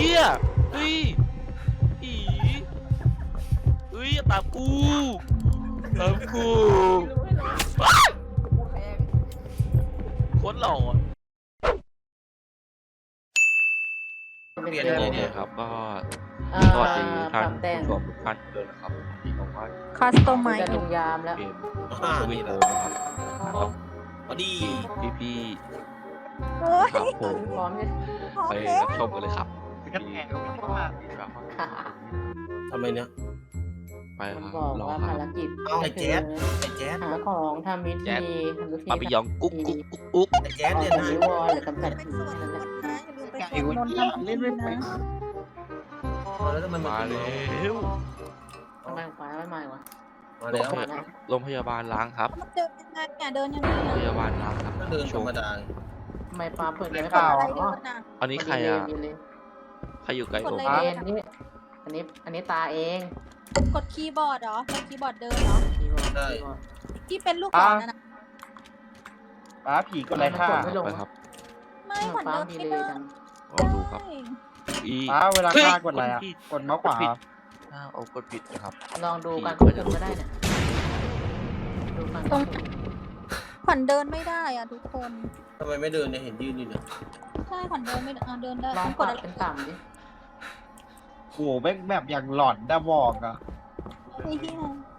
ฮียเฮ้ยอีเฮ้ยอย่าตามกูตามกูโคตรหล่ออะเปลี่ยนโอเลยเคเนี่ยครับก็เอ่สวัสดีอท่านปรับแต่งผู้ชมทุกท่านเลยนะครับที่บอกว่าคัสตอมไมจะซ์ลงยามแล้ว เกมอ่าสวินี่ตแหโอละนะครับพอดีพี่พี่โอ้ยๆครับผมพร้อมเลยพร้อมไปแล้ว รับชมกันเลยครับ กระแทกไม่มากทำไมเนี่ย ไปมันครับบอกรอว่าครัภาบรกิจเอาไอ้แจ๊ด ไอ้แจ๊ดหาของทำวิแจ๊ธีดทำวิธีปาปิยองกุ๊กกุ๊กกุ๊กกุ๊กไอ้แจ๊ดเนี่ยทำนะนิวรหรือกำจัดเป็นผีส่วนนั่นลแหละดนะอย่าลืมไปไก่วันนี้เล่นไม่เป็นแล้วทำไมมันมาเป็นแล้วทำไมฟ้าไม่มาวะมาแล้วมาแล้วโรงพยาบาลล้างครับมันเดินยังไงอะเดินยังไงโรงพอะยาบาลล้างครับก็เดินธรรมดา ทำไมฟ้าเปิดไม่กเปดล่าอะไรอ๋เดิอนอะอันนี้ใครอะ มีเลยใค รอยู่ไกลกโอดมอะไรมีเลยอันนี้ อันนี้ อันนี้ตาเองกดคีย์บอร์ดเหรอกดคีย์บอร์ดเดินเหรอคีย์บอร์ดคีย์บอร์ดที่เป็นลูกศรนั่นนะป้าผีก็ไรค่ะไม่ลง ไปครับไม่ขวัญฟ้าเดินมีไม่เลยได้จังลองดูครับอีป้าเวลาเฮ้ยฆ่ากดอะไรอะผิดกดเมาส์ขวาผิดอ้าวเอากดผิดนะครับ ลองดูการควบคุมก็ได้เนี่ยดูการควบคุมขวัญเดินไม่ได้อะทุกคน ทำไมไม่เดินเนี่ยเห็นยืนอยู่เนี่ย ใช่ขวัญเดินไม่ได้อะเดินได้ลองต้องกกดดอะไรเป็นต่ำดิโอ้โหแม่งแบบอย่างหลอนได้บอกอะไอ้เหี้ย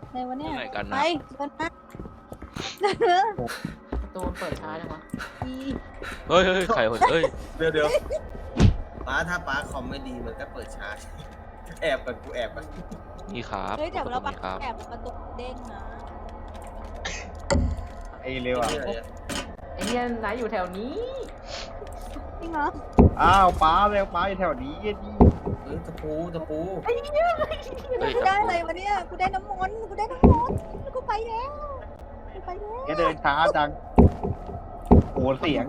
อะไรวะเนี่ยที่ไหนกันไปนะเดินนะประตูมันเปิดช้าจังวะอีเฮ้ยเฮ้ยใครคนเอ้ยเดี๋ยวเดี๋ยวป้าถ้าป้าคอมไม่ดีมันก็เปิดช้าแอบกันกูแอบกันนี่ครับเฮ้ยเดี๋ยวเราตไปรงนี้ครับแอบประตูเด้งนะไอเร็วอะนี่อะไรเนี่ยไอ้เนี่ยนายอยู่แถวนี้ จริงเหรออ้าวป้าเร็วป้าอยู่แถวนี้เยี่ยนี่เฮ้ย ตะปูตะปูเฮ้ย กูได้อะไรวะเนี่ยกูได้น้ำมนต์กูได้น้ำมนต์กูไปแล้วกูไปแล้วแกเดินช้าจังโอ้โหเสียง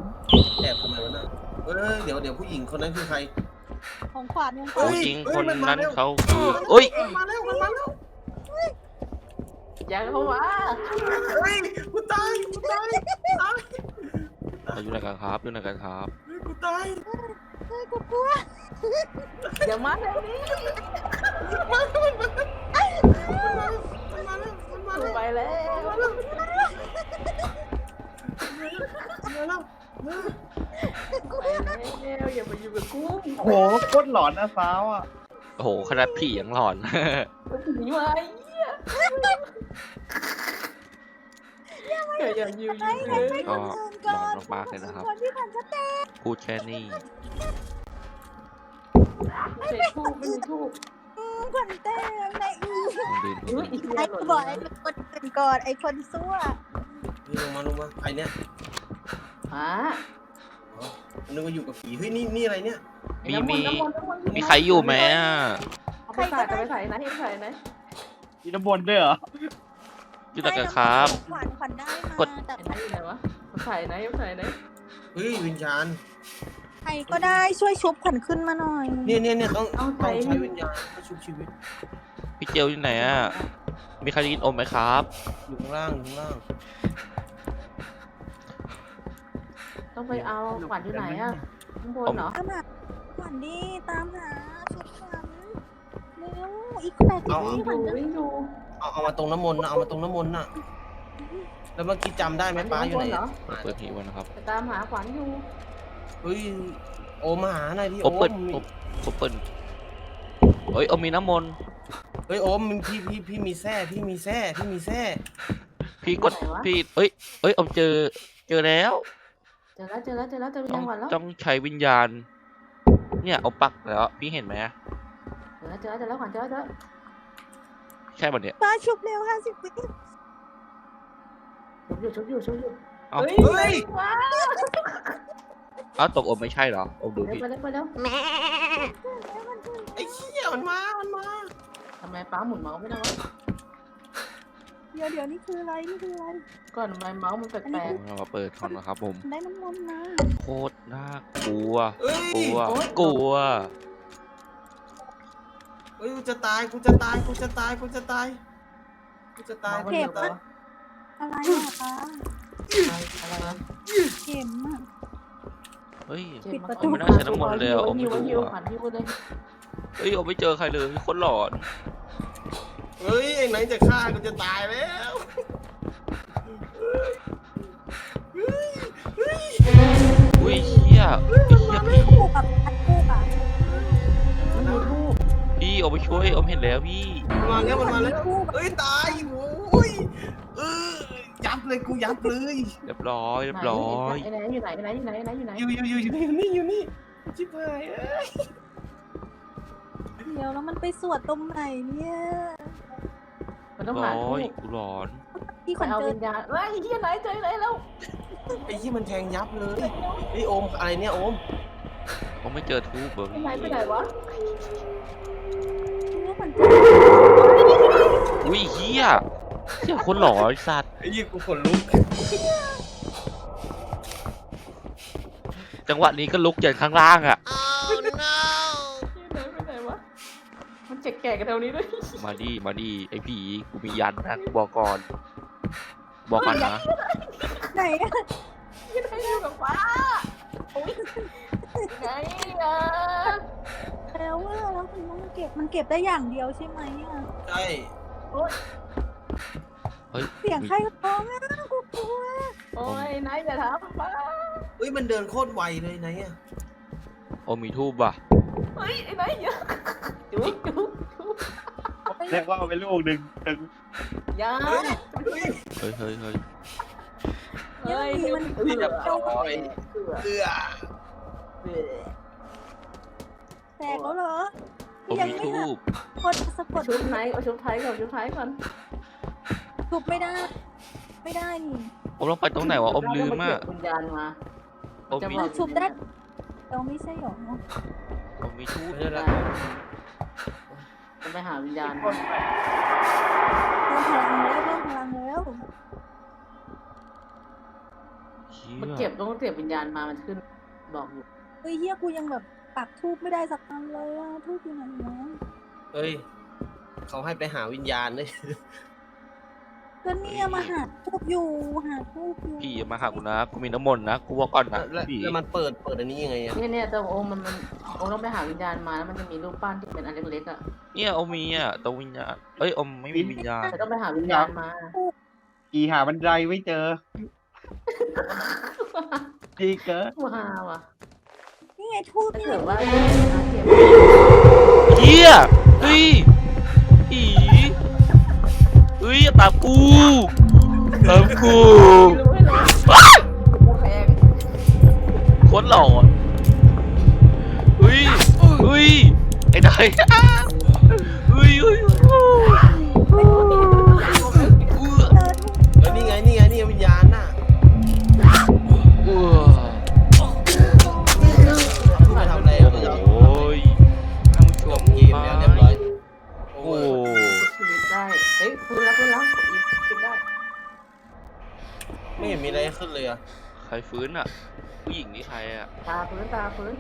แอบทำไมวะน่ะเอ้ยเดี๋ยวเดี๋ยวผู้หญิงคนนั้นคือใคร ของขวัญของขเฮ้วัญผู้ยหญิงเฮ้ยคนมันมานั้นแล้วเขาคือเอ้ย มันมาแล้วมันมาแล้วอย่าเข้ามาเฮ้ยกูตายกูตายตายเอาอยู่ไหนกันครับอยู่ไหนกันครับเฮ้ยกูตายเฮ้ยกูกลัว อย่ามาแถวนี้มันมาแล้วมันมาแล้วมันมาแล้วไปแล้วมาแล้วมาแล้วไปแล้วอย่ามาอยู่กับกูโอ้โหโคตรหลอนนะสาวอะโอ้โหขนาดผียังหลอนหนีมาไอ้เหี้ยอย่าอย่าอยู่อยู่เลยก็อื่นหลก่ออนนมากๆเลยนะครับก่อนที่ขวัญจะแตกพูดแค่นี้ ไม่ใช่ทูบไม่ใช่ทูบอืมขวัญแตกในอีผมดื่มอุ้ยอีกไอ้แล้วบอกไอ้คนอื่นก่อนไอ้คนซั่วนี่ลงมาลงมาใครเนี่ยฮะอ๋อนึกว่าอยู่กับผีเฮ้ยนี่นี่อะไรเนี่ยมีมีมีใครอยู่ไหมอะเอาไปใส่เอาไปใส่นะเอาไปใส่นะมีน้ำบนด้วยเหรออยู่ไหนกันครับ ขวัญขวัญได้มากด แต่ไหนอยู่ไหนวะใส่ไหนเอาใส่ไหนเฮ้ยวิญญาณ ใครก็ได้ช่วยชุบขวัญขึ้นมาหน่อย เนี่ยเนี่ยเนี่ยต้องเอาต้ใส่องใช้วิญญาณเพื่อชุบชีวิตพี่เจลอยู่ไหนอะ มีใครได้ยินอมไหมครับ อยู่ข้างล่างอยู่ข้างล่างต้องไปเอาขวัญอยู่ไหนอะข้างบนเหรอตามหาขวัญดิตามหาชุบขวัญเร็วอีกแปดสิบวิ่วิงขวัญดูจะวิ่งดูเอาเอามาตรงน้ำมนต์นะเอามาตรงน้ำมนต์น่ะแล้วเมื่อกี้จำได้ไหมป้าอยู่ไหนเหรอเปิดทีวันนะครับ ไปตามหาขวัญอยู่ เฮ้ยโอมมาหาหน่อยดิโอโอเปิดมโอโอเปิดเอ้ยเอามีน้ำมนต์เฮ้ยโอมมึงพี่พี่พี่มีแส้พี่มีแส้พี่มีแส้พี่กดพี่เอ้ยเอ้ยเอาเจอเจอแล้วเจอแล้วเจอแล้วเจอแล้วเจอต้ยัองงขวัญแล้วต้องใช้วิญญาณ เนี่ยเอาปักแล้วพี่เห็นไหมเจอแล้วเจอแล้วเจอแล้วขวัญเจอแล้วเจอแล้วใช่ปะเนี่ยป้าชุบเร็วห้าสิบวิชุบอยู่ชุบอยู่ชุบอยู่เอ้า เฮ้ยเฮ้ยว้า เอ้าตกอมไม่ใช่เหรออมดูเร็วผิดไปเร็วไปเร็วแม่ไอ้เหี้ยมันมา มันมา ทำไมป้าหมุนเมาส์ไม่ได้วะเดี๋ยวเดี๋ยวนี่คืออะไรนี่คืออะไรก่อนทำไมเมาส์มันแปลกเรามาเปิดก่อนนะครับผม ได้น้ำมนต์มาโคตรน่ากลัวเฮ้ยกลัว กลัวเฮ้ยกูจะตาย กูจะตาย กูจะตาย กูจะตาย กูจะๆตายเมาส์กูมันอยู่จะตายปะอะไรอะป้าอะไรอะไรนะเข็มอะเฮ้ฮ้ยเจ็บปิดมาประกตูไม่น่าใช้น้ำมนต์เลยอะอาอมหิวดูหิวอะ หันหิวเลยเฮ้ยเอาไม่เจอใครเลยคนหลอนเฮ้ยไอ้ไหนจะฆ่ากูจะตายแล้วอุ้ยเฮียไอ้เฮียมันพี่คู่กับอันคู่อะมันมีทูบพี่เอาไปช่วยเอาเห็นแล้วพี่มันมาแล้วมันมาแล้วคู่กับเฮ้ยตายโอ้ยเออ ยับเลยกูยับเลยเรียบร้อยเรียบร้อยไอ้ไหนอยู่ไหนไอ้ไหนอยู่ไหนไอ้ไหนอยู่ไหนอยู่อยู่อยู่อยู่นี่อยู่นี่ชิบหายเอ้ยเดี๋ยวแล้วมันไปสวดตรงไหนเนี่ยมันต้องร้หาอทูยบกูหลอนพี่ขไปวัญเอาเจอวิญญาณเฮ้ยที่ไหนเจอไหนแล้วไอ้ที่มันแทงยับเลยไอ้ยโอมอะไรเนี่ยโอมเขาไม่เจอทูบเบิร์ไปไหนไปไหนวะพี่ขวัญเจออุ้ยเฮีย เฮียคนหลอนไอ้สัตว์ไอ้ยี่กูขนลุกจังหวะนี้ก็ลุกจากข้างล่างอะ ที่ไหนไปไหนวะ มันเจ็กแก่กันแถวนี้ด้วยมาดิมาดิไอ้ผีกูมียันนะกูบอกก่อน บอกก่อนนะ ไหนอะที่ไหนอยู่กับฟ้าโอ้ยไหนอะแล้วว่าแล้วมันต้องเก็บมันเก็บได้อย่างเดียวใช่ไหมอะใช่ เสียงใครร้องอะกูกลัวโอ้ยไหนอย่าทำฟ้าเฮ้ยมันเดินโคตรไวเลยไหนอะโอ้มีทูบว่ะเฮ้ยไอ้ไหนอย่าจุ๊บจุ๊บจุ๊บเรียกว่าเอาไปลูกหนึ่งหนึ่งอย่าเฮ้ยเฮ้ยเฮ้ยเฮ้ยเฮ้ยเฮ้ยเดี๋ยวมันเอืเรียบร้อยเอือเอือเอือแตกแล้วเหรอโอ้ยังมีไม่ทูหักบกดสะกดชุดไหนเอาชุดไทยก่อนชุดไทยก่อน ทุบไม่ได้ ไม่ได้นี่อมลงไปตรงไหนวะอมลืมอะวิญญาณมาอมมีบอกชุบได้เราไม่ใช่หรออมมีทูบไม่ได้ละจะไปหาวิญญาณเพิ่มพลังแล้วเพิ่มพลังแล้วเชี่ยมันเก็บต้องเก็บวิญญาณมามันขึ้นบอกอยู่เฮ้ยเฮียกูยังแบบปักทูบไม่ได้สักอันเลยอะทูบอยู่ไหนวะเฮ้ยเขาให้ไปหาวิญญาณเลย ก็เนี่ยมาหาทูบอยู่หาทูบอยู่พี่อย่ามาหากูนะกูมีน้ำมนต์นะกูบอกก่อนนะแล้วพี่แล้วมันเปิดเปิดอันนี้ยังไงอะเนี่ยเนี่ยแต่องค์มันมันองค์ต้องไปหาวิญญาณมาแล้วมันจะมีรูปปั้นที่เป็นอันเล็กๆอะเนี่ยอมมีอะตรงวิญญาณเอ้ยอมไม่มีวิญญาณแต่ต้องไปหาวิญญาณมาขี่หาบันไดไม่เจอดีเกินว้าว่ะนี่ไงทูบถ้านี่เกิดไงว่าเก็บเฮียเฮ้ยอี เฮ้ยอย่าตามกูตามกูรู้ให้รู้แพงโคตรหลอนเฮ้ยเฮ้ยไอ้นาย ขึ้นเลยอะใครฟื้นอะ ผู้หญิงนี่ใครอะ ตาฟื้นตาฟื้น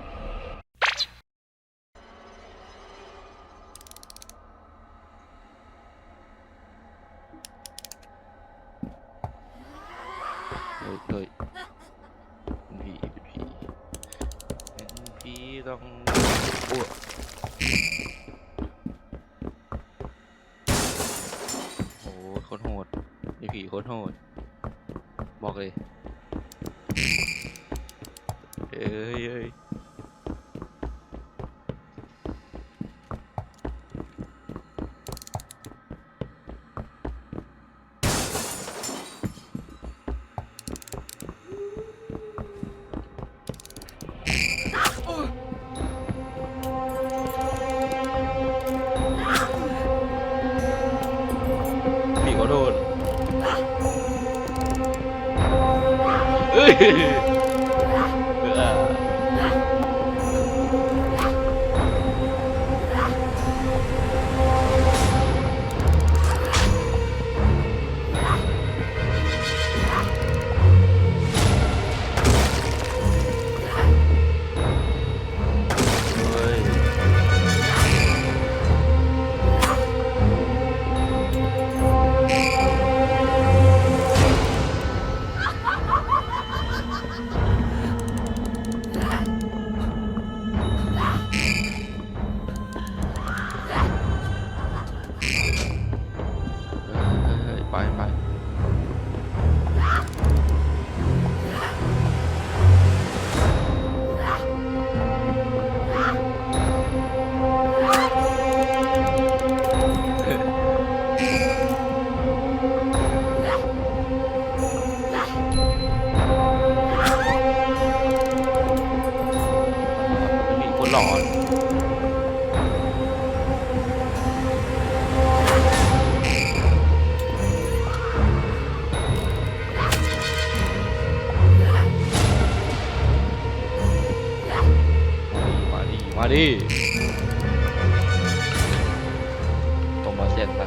เฮ้ยเฮ้ยเป็นผีเป็นผีเป็นผีต้องโอ้โหโคตรโหดมีผีโคตรโหด บอกเลย เอ้ เอ้ย ดิมาดิตรงมาเส้นปะ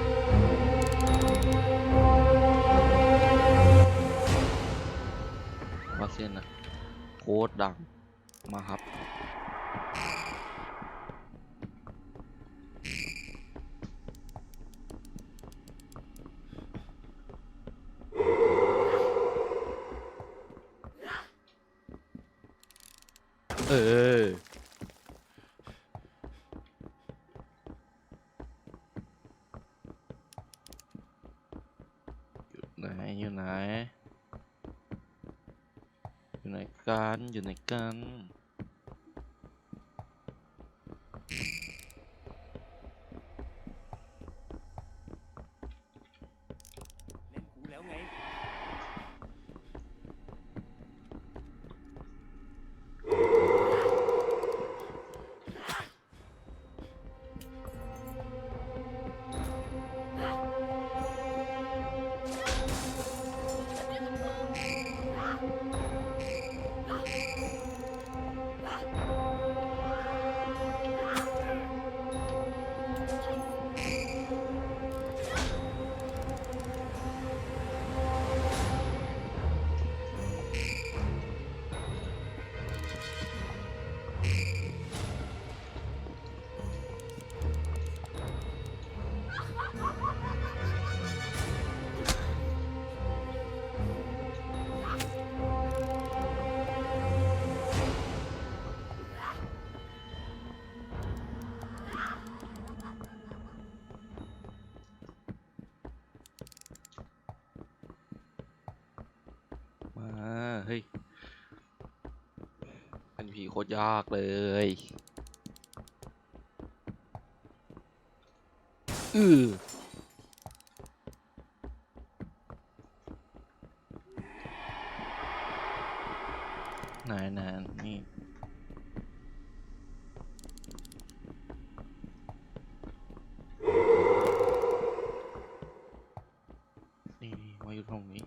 มาเส้นนะโคตรดังมาครับเออ อยู่ไหน อยู่ไหน อยู่ไหนกัน อยู่ไหนกัน คตรยากเลยอือไหนไหนนี่นี่มาอยู่ตรงนี้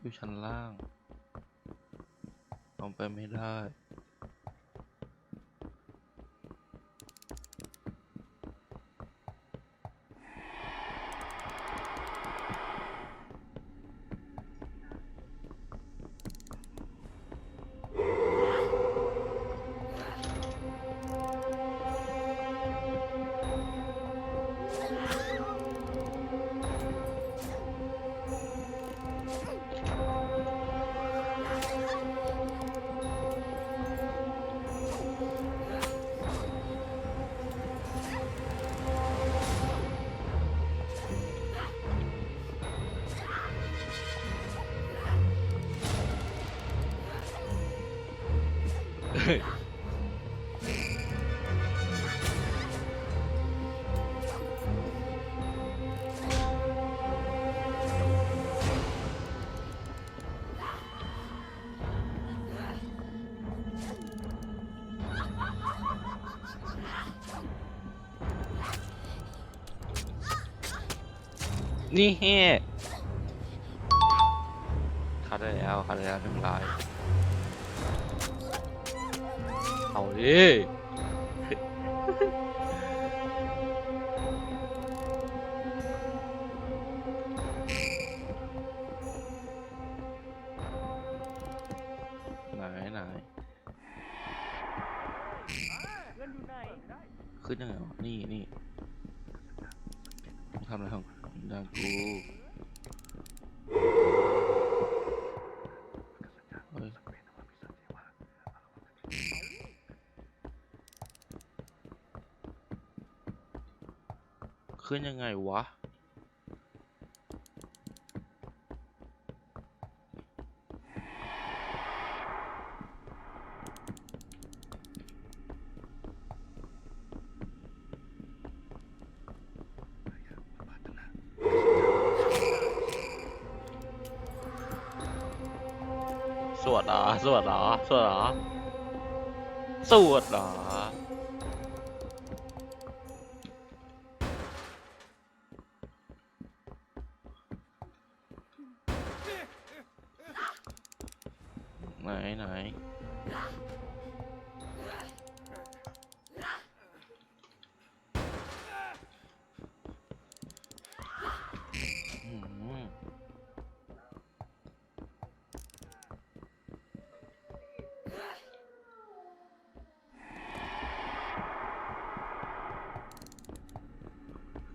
อยู่ชั้นล่างลงไปไม่ได้ นี่เฮ้คัดได้แล้วคัดได้แล้วหนึ่งลายเอาดิไหนไหนเพื่อนอยู่ไหนขึ้นยังไงวะนี่นี่มึงทำอะไรของ ดากูขึ้นยังไงวะ ดเหรอสวดเหรอสวดเหรอสวดเหรอ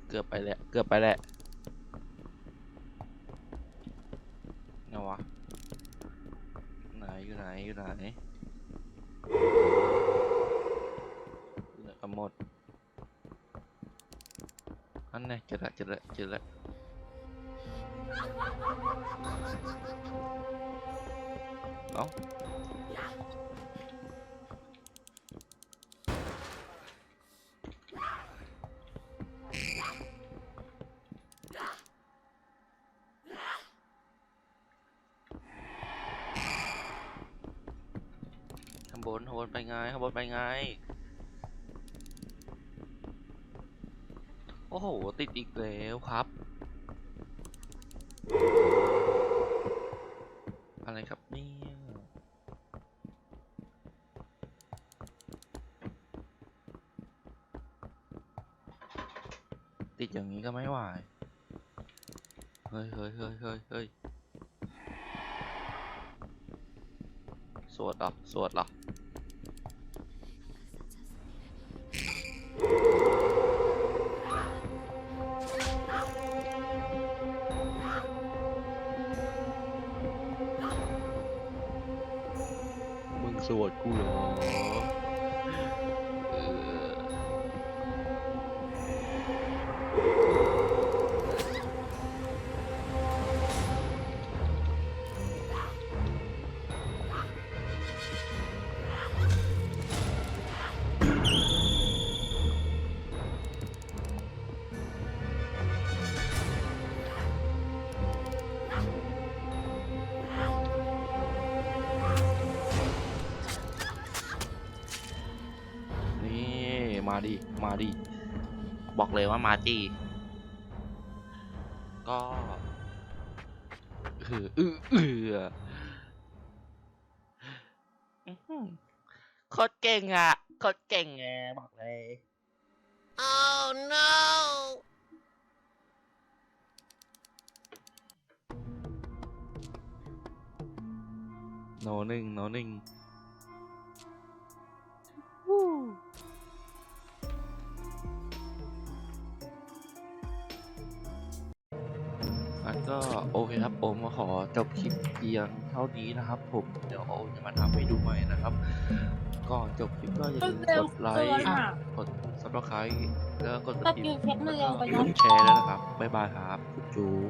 เกือบไปแล้ว เกือบไปแล้วไงวะ ไหนอยู่ไหนอยู่ไหนอยู่ไหลือหมด อันไหนเจอละเจอละเจอละ นข้างบนไปไงข้างบนไปไง โอ้โห ติดอีกแล้วครับ อะไรครับเนี่ยติดอย่างนี้ก็ไม่ไหว เฮ้ยเฮ้ยเฮ้ยเฮ้ยเฮ้ยสวดหรอ สวดหรอ มาดิบอกเลยว่ามาจีก็เออเออเอออื้อหือโคตรเก่งอะโคตรเก่งไงบอกเลย Oh no โนหนึ่งโนหนึ่งอั ก็โอเคครับผมมาขอจบคลิปเพียงเท่านี้นะครับ ผมเดี๋ยวโอจะมาทำให้ดูใหม่นะครับ ก่อนจบคลิปก็อย่าลืมกดไลค์กด subscribe แล้วก็กดกระดิ่งแล้วก็กดแชร์ด้วยนะครับบ๊ายบายครับจุ๊บ